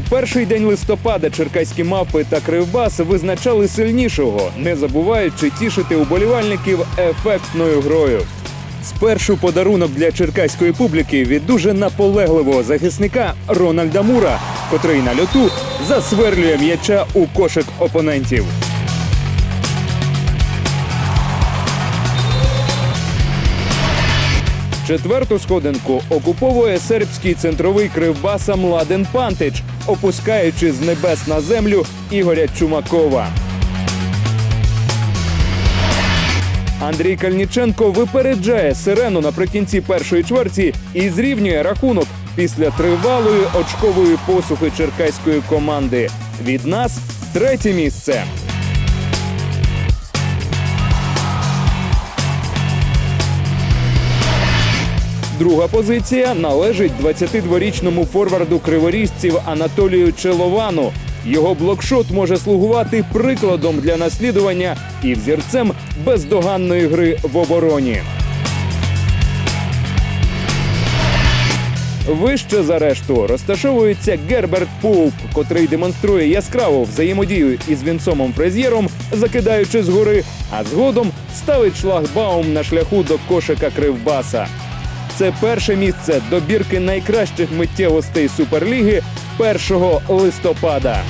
У перший день листопада черкаські мавпи та кривбас визначали сильнішого, не забуваючи тішити уболівальників ефектною грою. Спершу подарунок для черкаської публіки від дуже наполегливого захисника Рональда Мура, котрий на льоту засверлює м'яча у кошик опонентів. Четверту сходинку окуповує сербський центровий кривбаса Младен Пантич, опускаючи з небес на землю Ігоря Чумакова. Андрій Кальніченко випереджає сирену наприкінці першої чверті і зрівнює рахунок після тривалої очкової посухи черкаської команди. Від нас третє місце. Друга позиція належить 22-річному форварду криворіжців Анатолію Человану. Його блокшот може слугувати прикладом для наслідування і взірцем бездоганної гри в обороні. Вище за решту розташовується Герберт Поуп, котрий демонструє яскраву взаємодію із Вінсомом Фрезєром, закидаючи згори, а згодом ставить шлагбаум на шляху до кошика Кривбаса. Це перше місце добірки найкращих миттєвостей Суперліги 1 листопада.